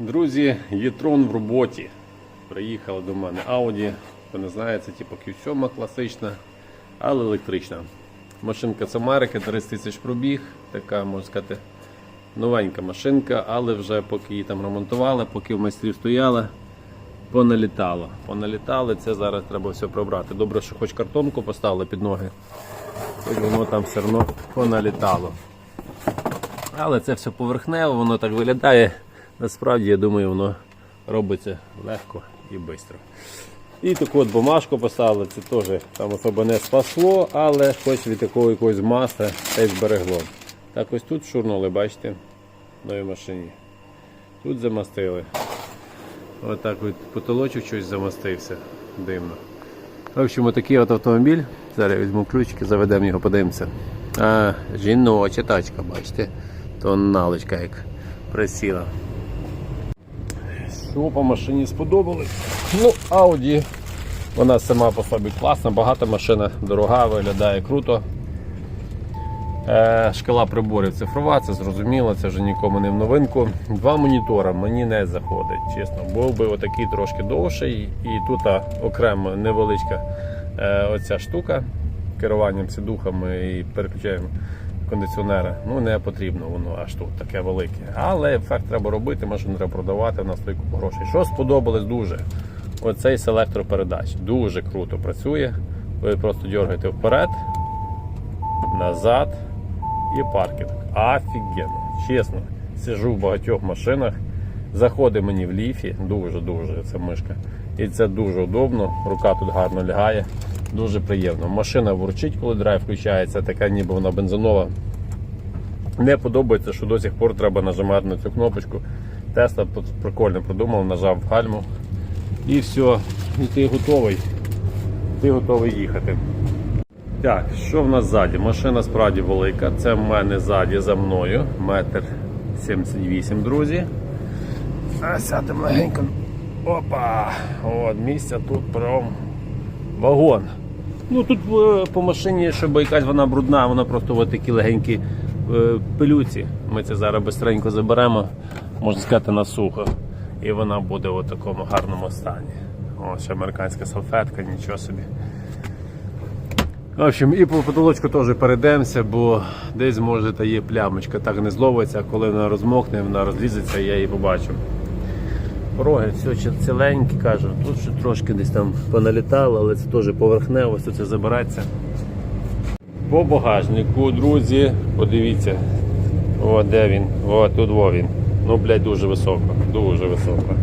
Друзі, Єтрон в роботі. Приїхала до мене Audi. Хто не знає, це типу Q7 класична, але електрична. Машинка з Америки, 30 тисяч пробіг. Така, можна сказати, новенька машинка, але вже поки її там ремонтували, поки в майстрів стояла, поналітало. Поналітали, це зараз треба все прибрати. Добре, що хоч картонку поставили під ноги, хоч воно там все одно поналітало. Але це все поверхнево, воно так виглядає. Насправді, я думаю, воно робиться легко і швидко. І таку от бумажку поставили, це теж там особо не спасло, але хоч від такого якогось масла та й зберегло. Так ось тут шурнули, бачите, в новій машині. Тут замастили. Отак от потолочок щось замастився дивно. В общем, отакий от автомобіль. Зараз візьму ключики, заведемо його, подивимося. А, жіноча тачка, бачите, тоналочка як присіла. Що по машині сподобалось? Ну, Audi, вона сама по собі класна, багата машина, дорога, виглядає круто. Е, шкала приборів цифрова, це зрозуміло, це вже нікому не в новинку. Два монітора мені не заходить, чесно. Був би отакий трошки довший, і тут окремо невеличка е, оця штука керуванням сідухами і переключаємо кондиціонери. Ну не потрібно воно аж тут таке велике. Але ефект треба робити, машину треба продавати на стойку грошей. Що сподобалось дуже? Оцей селектор передач дуже круто працює. Ви просто дергаєте вперед, назад і паркінг. Офігенно. Чесно, сижу в багатьох машинах. Заходить мені в ліфі, дуже-дуже ця мишка. І це дуже удобно, рука тут гарно лягає, дуже приємно. Машина ворчить, коли драйв включається, така ніби вона бензинова. Не подобається, що до сих пор треба нажимати на цю кнопочку. Тесла прикольно придумав, нажав в гальму. І все, і ти готовий. Ти готовий їхати. Так, що в нас ззаді? Машина справді велика. Це в мене ззаді за мною. Метр 78, друзі. Сядемо легенько. Опа! От, місця тут прям вагон. Ну тут е, по машині, щоб якась вона брудна, вона просто от такі легенькі е, пилюці. Ми це зараз бистренько заберемо, можна сказати, на сухо. І вона буде у такому гарному стані. О, ще американська салфетка, нічого собі. В общем, і по потолочку теж перейдемося, бо десь може та є плямочка, так не зловиться, а коли вона розмокне, вона розлізеться, я її побачу. Пороги все ціленькі, кажу, тут ще трошки десь там поналітало, але це теж поверхнево, все це забереться. По багажнику, друзі, подивіться, о, де він, о, тут во він. Ну, блядь, дуже високо, дуже високо.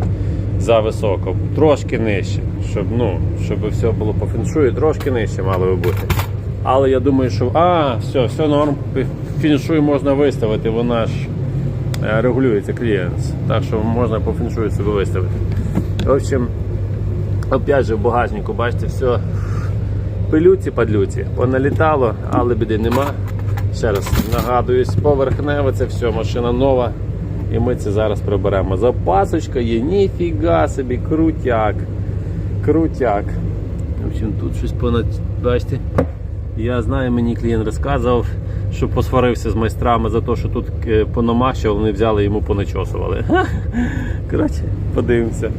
За високо, трошки нижче, щоб, ну, щоб все було по феншую, трошки нижче мало би бути. Але я думаю, що а, все, все норм, фіншуй можна виставити, вона ж регулюється клієнс. Так що можна по фіншую себе виставити. В общем, опять же в багажнику, бачите, все пилюці падлюці. Поналітало, але біди нема. Ще раз нагадуюсь, поверхнево це все, машина нова. І ми це зараз приберемо. Запасочка є, ніфіга собі, крутяк. Крутяк. В общем, тут щось понад. Бачите? Я знаю, мені клієнт розказував, що посварився з майстрами за те, що тут е, понамащували, вони взяли йому поначосували. Коротше, подивимося.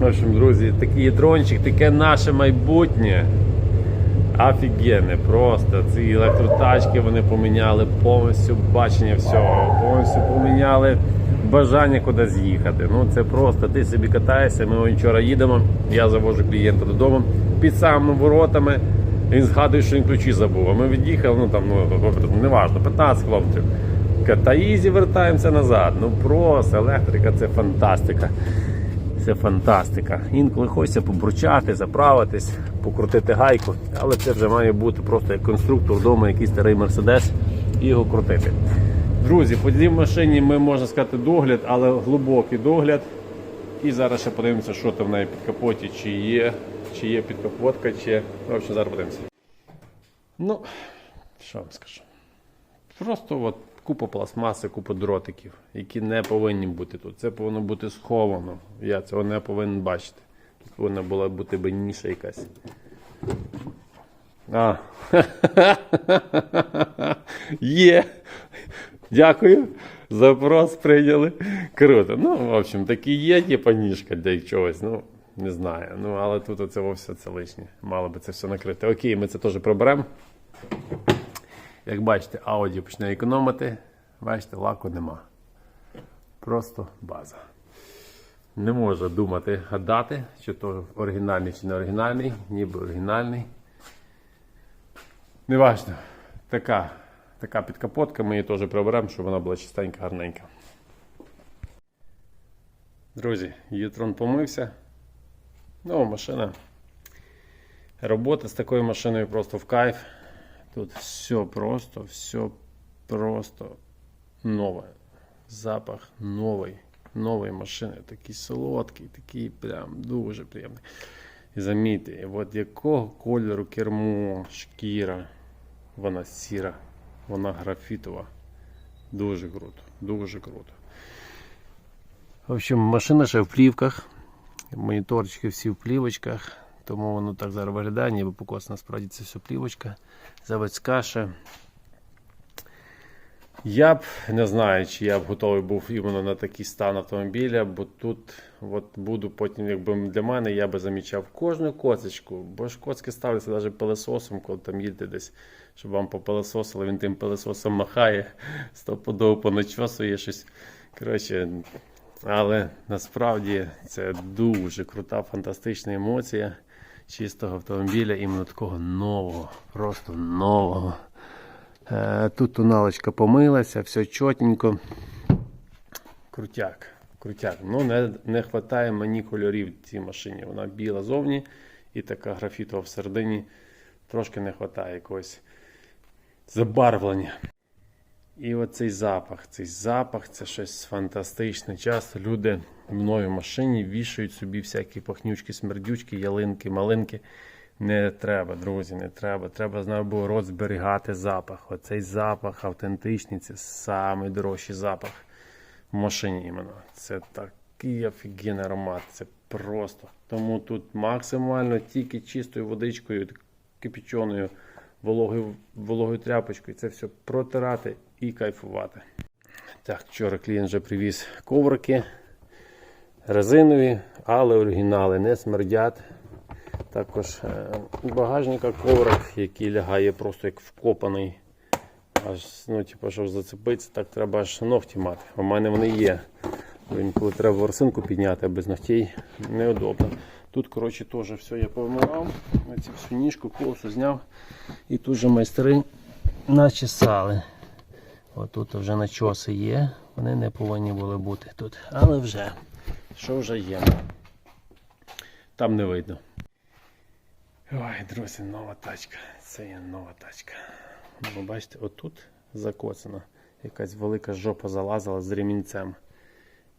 В друзі, такий дрончик, таке наше майбутнє. Офігенне, просто ці електротачки вони поміняли повністю бачення всього, повністю поміняли бажання куди з'їхати. Ну це просто ти собі катаєшся. Ми вчора їдемо. Я завожу клієнта додому під самими воротами. Він згадує, що він ключі забув. А ми від'їхали, ну там ну неважно, 15 хлопців. Та ізі вертаємося назад. Ну просто електрика це фантастика. Це фантастика. Інколи хочеться побурчати, заправитись, покрутити гайку, але це вже має бути просто як конструктор вдома, якийсь старий мерседес, і його крутити. Друзі, по цій машині ми можна сказати догляд, але глибокий догляд. І зараз ще подивимося, що там в неї під капоті, чи є, чи є підкапотка, чи. В общем, зараз подивимося. Ну, що вам скажу. Просто от купа пластмаси, купа дротиків, які не повинні бути тут. Це повинно бути сховано. Я цього не повинен бачити. Тут повинна була бути би ніша якась. А. Є. Дякую. Запрос прийняли. Круто. Ну, в общем, такі є, типа ніжка для чогось. Ну, не знаю. Ну, але тут оце все це лишнє. Мало би це все накрити. Окей, ми це теж приберемо. Як бачите, Audi почне економити. Бачите, лаку нема. Просто база. Не можу думати, гадати, чи то оригінальний чи не оригінальний, ніби оригінальний. Неважно. Така, така підкапотка, ми її теж приберемо, щоб вона була чистенька, гарненька. Друзі, Ютрон помився. Ну, машина. Робота з такою машиною просто в кайф. Тут все просто, все просто нове. Запах новий, нової машини. Такий солодкий, такий прям дуже приємний. І замітьте, от якого кольору кермо, шкіра, вона сіра, вона графітова. Дуже круто, дуже круто. В общем, машина ще в плівках. Моніторчики всі в плівочках, тому воно так зараз виглядає, ніби покос насправді це все плівочка. Заводська ще. Я б не знаю, чи я б готовий був іменно на такий стан автомобіля, бо тут от буду потім, якби для мене, я би замічав кожну коцечку, бо ж коцки ставляться навіть пилесосом, коли там їдете десь, щоб вам попилесосили, він тим пилесосом махає, стопудово поначосує щось. Коротше, але насправді це дуже крута, фантастична емоція чистого автомобіля, іменно такого нового, просто нового. Е, Тут тоналочка помилася, все чотенько. Крутяк. Крутяк. Ну, не, не вистачає мені кольорів цій машині. Вона біла зовні і така графітова всередині. Трошки не вистачає якогось забарвлення. І оцей запах, цей запах це щось фантастичне. Часто люди мною в машині вішають собі всякі пахнючки, смердючки, ялинки, малинки. Не треба, друзі, не треба. Треба наоборот зберігати запах. Оцей запах автентичний, це найдорожчий запах в машині іменно. Це такий офігенний аромат. Це просто. Тому тут максимально тільки чистою водичкою, кипяченою, вологою, вологою тряпочкою. Це все протирати і кайфувати. Так, вчора клієнт вже привіз коврики резинові, але оригінали не смердять. Також е, багажника коврик, який лягає просто як вкопаний. Аж, ну, типу, щоб зацепитися, так треба аж ногті мати. У мене вони є. Коли треба ворсинку підняти, а без ногтей неудобно. Тут, коротше, теж все я повимивав. Оці всю ніжку, колесо зняв. І тут же майстри начесали. Отут вже начоси є. Вони не повинні були бути тут. Але вже, що вже є. Там не видно. Ой, друзі, нова тачка. Це є нова тачка. Ну, бачите, отут закоцана. Якась велика жопа залазила з ремінцем.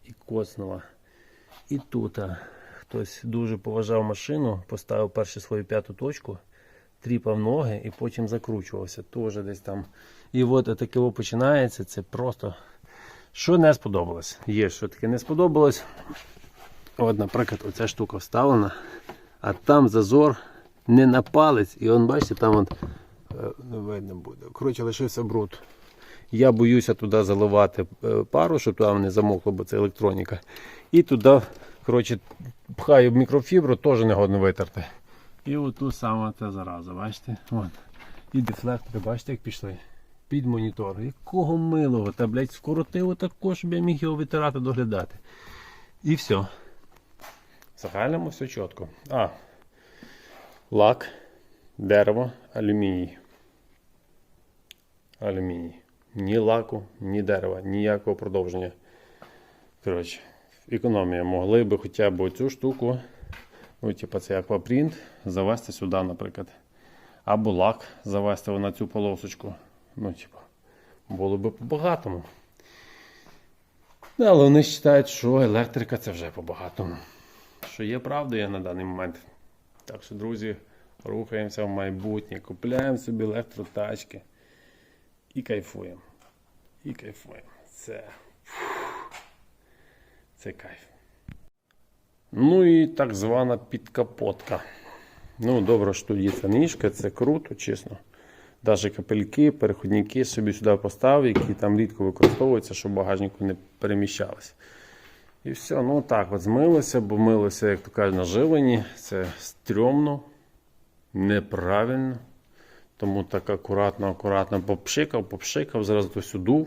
І коцнула. І тут хтось дуже поважав машину, поставив першу свою п'яту точку, тріпав ноги і потім закручувався. Теж десь там. І от таке починається. Це просто. Що не сподобалось. Є, що таке не сподобалось. От, наприклад, оця штука вставлена, а там зазор не на палець, і он, бачите, там от, не видно буде. Коротше, лишився бруд. Я боюся туди заливати е, пару, щоб там не замокло, бо це електроніка. І туди, коротше, пхаю мікрофібру, теж не годно витерти. І оту саме це зараза, бачите? От. І дефлектори, бачите, як пішли. Під монітор. Якого милого, та блядь, скоротило також, щоб я міг його витирати, доглядати. І все. В загальному все чітко. А, лак, дерево, алюміній. Алюміній. Ні лаку, ні дерева, ніякого продовження. Коротше, економія. Могли би хоча б цю штуку, ну, типу це аквапринт, завести сюди, наприклад. Або лак завести на цю полосочку. Ну, типу, було би по-багатому. Але вони вважають, що електрика це вже по-багатому. Що є правдою на даний момент. Так що, друзі, рухаємося в майбутнє, купляємо собі електротачки і кайфуємо. І кайфуємо. Це. Це кайф. Ну і так звана підкапотка. Ну, добре, що тут є ця ніжка, це круто, чесно. навіть капельки, переходники собі сюди поставив, які там рідко використовуються, щоб багажнику не переміщалися. І все, ну так от змилося, бо милося, як то кажуть, на живлені. Це стрьомно, неправильно. Тому так акуратно, акуратно попшикав, попшикав, зразу то сюди.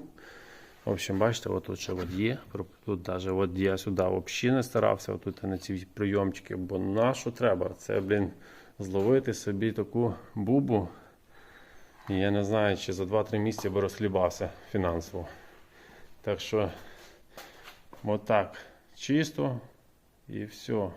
В общем, бачите, от тут ще от є. Тут навіть от я сюди взагалі не старався, от тут на ці прийомчики, бо на що треба? Це, блін, зловити собі таку бубу. І я не знаю, чи за 2-3 місяці би розхлібався фінансово. Так що, отак, чисто і все.